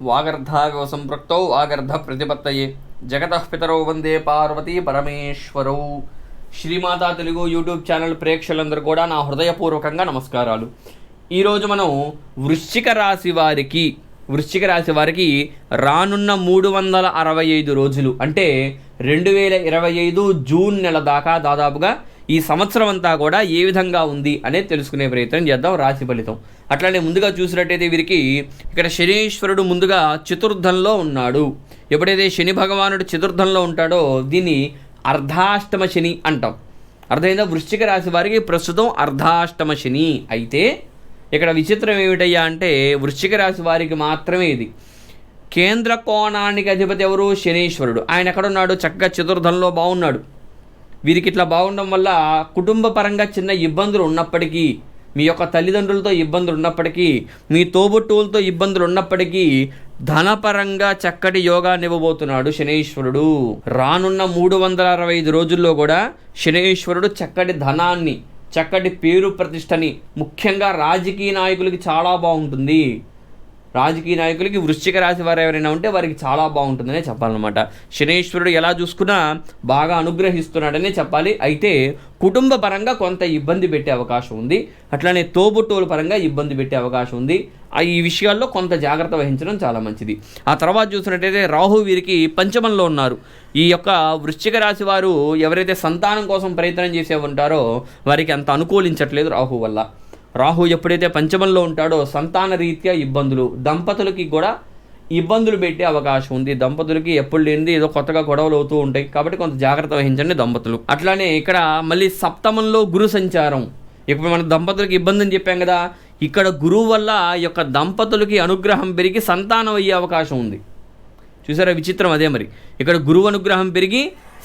వాగర్ధాగవ సంపృక్తౌ వాగర్ధ ప్రతిపత్తయే జగతః పితరౌ వందే పార్వతీ పరమేశ్వరౌ. శ్రీమాతా తెలుగు యూట్యూబ్ ఛానల్ ప్రేక్షకులందరూ కూడా నా హృదయపూర్వకంగా నమస్కారాలు. ఈరోజు మనం వృశ్చిక రాశి వారికి వృశ్చిక రాశి వారికి రానున్న మూడు వందల అరవై ఐదు రోజులు అంటే రెండు వేల ఇరవై ఐదు జూన్ నెల దాకా దాదాపుగా ఈ సంవత్సరం అంతా కూడా ఏ విధంగా ఉంది అనేది తెలుసుకునే ప్రయత్నం చేద్దాం రాశి ఫలితం. అట్లానే ముందుగా చూసినట్టయితే వీరికి ఇక్కడ శనీశ్వరుడు ముందుగా చతుర్థంలో ఉన్నాడు. ఎప్పుడైతే శని భగవానుడు చతుర్థంలో ఉంటాడో దీన్ని అర్ధాష్టమ శని అంటాం. అర్థమైందా? వృశ్చిక రాశి వారికి ప్రస్తుతం అర్ధాష్టమ శని అయితే ఇక్కడ విచిత్రం ఏమిటయ్యా అంటే వృశ్చిక రాశి వారికి మాత్రమే ఇది. కేంద్ర కోణానికి అధిపతి ఎవరు? శనీశ్వరుడు. ఆయన ఎక్కడ ఉన్నాడు చక్కగా చతుర్థంలో బాగున్నాడు. వీరికి ఇట్లా బాగుండడం వల్ల కుటుంబ పరంగా చిన్న ఇబ్బందులు ఉన్నప్పటికీ మీ యొక్క తల్లిదండ్రులతో ఇబ్బందులు ఉన్నప్పటికీ మీ తోబుట్టువులతో ఇబ్బందులు ఉన్నప్పటికీ ధనపరంగా చక్కటి యోగాన్ని ఇవ్వబోతున్నాడు శనీశ్వరుడు. రానున్న మూడు వందల అరవై ఐదు రోజుల్లో కూడా శనీశ్వరుడు చక్కటి ధనాన్ని చక్కటి పేరు ప్రతిష్టని ముఖ్యంగా రాజకీయ నాయకులకి చాలా బాగుంటుంది. రాజకీయ నాయకులకి వృశ్చిక రాశి వారు ఎవరైనా ఉంటే వారికి చాలా బాగుంటుందనే చెప్పాలన్నమాట. శనేశ్వరుడు ఎలా చూసుకున్నా బాగా అనుగ్రహిస్తున్నాడనే చెప్పాలి. అయితే కుటుంబ పరంగా కొంత ఇబ్బంది పెట్టే అవకాశం ఉంది. అట్లానే తోబుట్టువుల పరంగా ఇబ్బంది పెట్టే అవకాశం ఉంది. ఆ ఈ విషయాల్లో కొంత జాగ్రత్త వహించడం చాలా మంచిది. ఆ తర్వాత చూసినట్టయితే రాహు వీరికి పంచమంలో ఉన్నారు. ఈ యొక్క వృశ్చిక రాశి వారు ఎవరైతే సంతానం కోసం ప్రయత్నం చేసే ఉంటారో వారికి అంత అనుకూలించట్లేదు రాహు వల్ల. రాహు ఎప్పుడైతే పంచమంలో ఉంటాడో సంతాన రీత్యా ఇబ్బందులు దంపతులకి కూడా ఇబ్బందులు పెట్టే అవకాశం ఉంది. దంపతులకి ఎప్పుడు లేనిది ఏదో కొత్తగా గొడవలు అవుతూ ఉంటాయి. కాబట్టి కొంత జాగ్రత్త వహించండి దంపతులు. అట్లానే ఇక్కడ మళ్ళీ సప్తమంలో గురు సంచారం. ఇప్పుడు మన దంపతులకి ఇబ్బంది అని చెప్పాం కదా ఇక్కడ గురువు వల్ల ఈ యొక్క దంపతులకి అనుగ్రహం పెరిగి సంతానం అయ్యే అవకాశం ఉంది. చూసారా విచిత్రం అదే మరి. ఇక్కడ గురువు అనుగ్రహం పెరిగి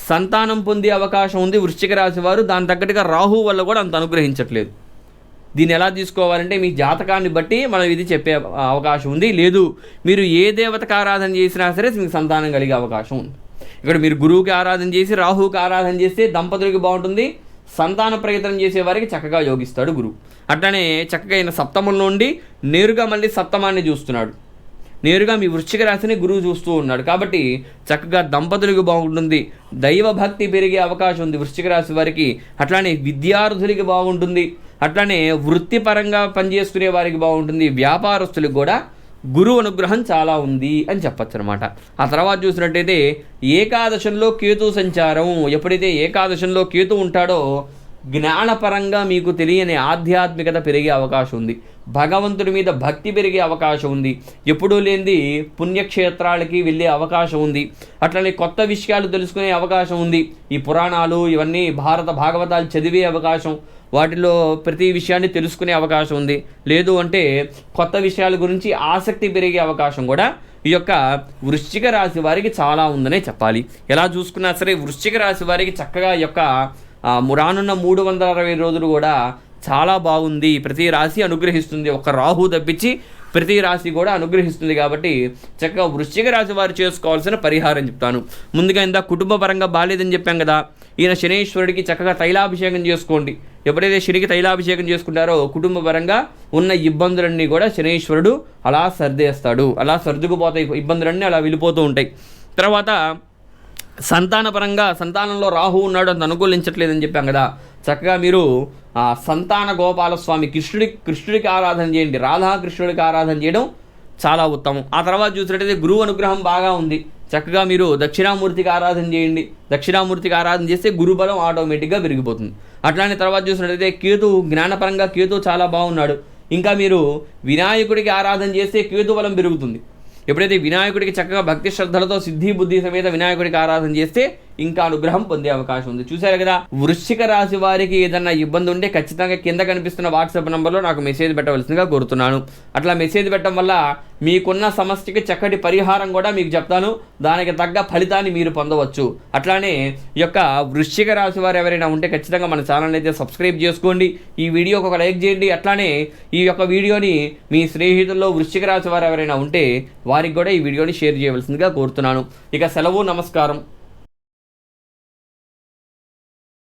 సంతానం పొందే అవకాశం ఉంది వృశ్చిక రాశి వారు. దాని తగ్గట్టుగా రాహు వల్ల కూడా అంత అనుగ్రహించట్లేదు. దీన్ని ఎలా తీసుకోవాలంటే మీ జాతకాన్ని బట్టి మనం ఇది చెప్పే అవకాశం ఉంది. లేదు మీరు ఏ దేవతకు ఆరాధన చేసినా సరే మీకు సంతానం కలిగే అవకాశం ఉంది. ఇక్కడ మీరు గురువుకి ఆరాధన చేసి రాహువుకి ఆరాధన చేస్తే దంపతులకి బాగుంటుంది. సంతాన ప్రయత్నం చేసే వారికి చక్కగా యోగిస్తాడు గురువు. అట్లనే చక్కగా అయిన సప్తమంలో ఉండి నేరుగా మళ్ళీ సప్తమాన్ని చూస్తున్నాడు. నేరుగా మీ వృశ్చిక రాశిని గురువు చూస్తూ ఉన్నాడు. కాబట్టి చక్కగా దంపతులకు బాగుంటుంది. దైవ భక్తి పెరిగే అవకాశం ఉంది వృశ్చిక రాశి వారికి. అట్లానే విద్యార్థులకి బాగుంటుంది. అట్లానే వృత్తిపరంగా పనిచేసుకునే వారికి బాగుంటుంది వ్యాపారస్తులకు కూడా గురువు అనుగ్రహం చాలా ఉంది అని చెప్పచ్చు అనమాట ఆ తర్వాత చూసినట్టయితే ఏకాదశంలో కేతు సంచారం. ఎప్పుడైతే ఏకాదశంలో కేతు ఉంటాడో జ్ఞానపరంగా మీకు తెలియని ఆధ్యాత్మికత పెరిగే అవకాశం ఉంది. భగవంతుడి మీద భక్తి పెరిగే అవకాశం ఉంది. ఎప్పుడూ లేనిది పుణ్యక్షేత్రాలకి వెళ్ళే అవకాశం ఉంది. అట్లనే కొత్త విషయాలు తెలుసుకునే అవకాశం ఉంది. ఈ పురాణాలు ఇవన్నీ భారత భాగవతాలు చదివే అవకాశం. వాటిలో ప్రతి విషయాన్ని తెలుసుకునే అవకాశం ఉంది. లేదు అంటే కొత్త విషయాల గురించి ఆసక్తి పెరిగే అవకాశం కూడా ఈ యొక్క వృశ్చిక రాశి వారికి చాలా ఉందనే చెప్పాలి. ఎలా చూసుకున్నా సరే వృశ్చిక రాశి వారికి చక్కగా ఈ యొక్క రానున్న మూడు వందల అరవై రోజులు కూడా చాలా బాగుంది. ప్రతి రాశి అనుగ్రహిస్తుంది. ఒక రాహు తప్పించి ప్రతి రాశి కూడా అనుగ్రహిస్తుంది కాబట్టి చక్కగా వృశ్చిక రాశి వారు చేసుకోవాల్సిన పరిహారం చెప్తాను. ముందుగా ఇందా కుటుంబ పరంగా బాగాలేదని చెప్పాం కదా. ఈయన శనీశ్వరుడికి చక్కగా తైలాభిషేకం చేసుకోండి. ఎప్పుడైతే శనికి తైలాభిషేకం చేసుకుంటారో కుటుంబపరంగా ఉన్న ఇబ్బందులన్నీ కూడా శనీశ్వరుడు అలా సర్దేస్తాడు. అలా సర్దుకుపోతాయి ఇబ్బందులన్నీ అలా వెళ్ళిపోతూ ఉంటాయి. తర్వాత సంతానపరంగా సంతానంలో రాహు ఉన్నాడు అంత అనుకూలించట్లేదని చెప్పాం కదా. చక్కగా మీరు ఆ సంతాన గోపాలస్వామి కృష్ణుడి కృష్ణుడికి ఆరాధన చేయండి. రాధాకృష్ణుడికి ఆరాధన చేయడం చాలా ఉత్తమం. ఆ తర్వాత చూసినట్టయితే గురువు అనుగ్రహం బాగా ఉంది. చక్కగా మీరు దక్షిణామూర్తికి ఆరాధన చేయండి. దక్షిణామూర్తికి ఆరాధన చేస్తే గురుబలం ఆటోమేటిక్గా పెరిగిపోతుంది. అట్లానే తర్వాత చూసినట్లయితే కేతు జ్ఞానపరంగా కేతు చాలా బాగున్నాడు. ఇంకా మీరు వినాయకుడికి ఆరాధన చేస్తే కేతు బలం పెరుగుతుంది. ఎప్పుడైతే వినాయకుడికి చక్కగా భక్తి శ్రద్ధలతో సిద్ధి బుద్ధి సమేత వినాయకుడికి ఆరాధన చేస్తే ఇంకా అనుగ్రహం పొందే అవకాశం ఉంది. చూశారు కదా? వృశ్చిక రాశి వారికి ఏదన్నా ఇబ్బంది ఉంటే ఖచ్చితంగా కింద కనిపిస్తున్న వాట్సాప్ నెంబర్లో నాకు మెసేజ్ పెట్టవలసిందిగా కోరుతున్నాను. అట్లా మెసేజ్ పెట్టడం వల్ల మీకున్న సమస్యకి చక్కటి పరిహారం కూడా మీకు చెప్తాను. దానికి తగ్గ ఫలితాన్ని మీరు పొందవచ్చు. అట్లానే ఈ యొక్క వృశ్చిక రాశి వారు ఎవరైనా ఉంటే ఖచ్చితంగా మన ఛానల్ అయితే సబ్స్క్రైబ్ చేసుకోండి. ఈ వీడియోకి ఒక లైక్ చేయండి. అట్లానే ఈ యొక్క వీడియోని మీ స్నేహితుల్లో వృశ్చిక రాశి వారు ఎవరైనా ఉంటే వారికి కూడా ఈ వీడియోని షేర్ చేయవలసిందిగా కోరుతున్నాను. ఇక సెలవు నమస్కారం.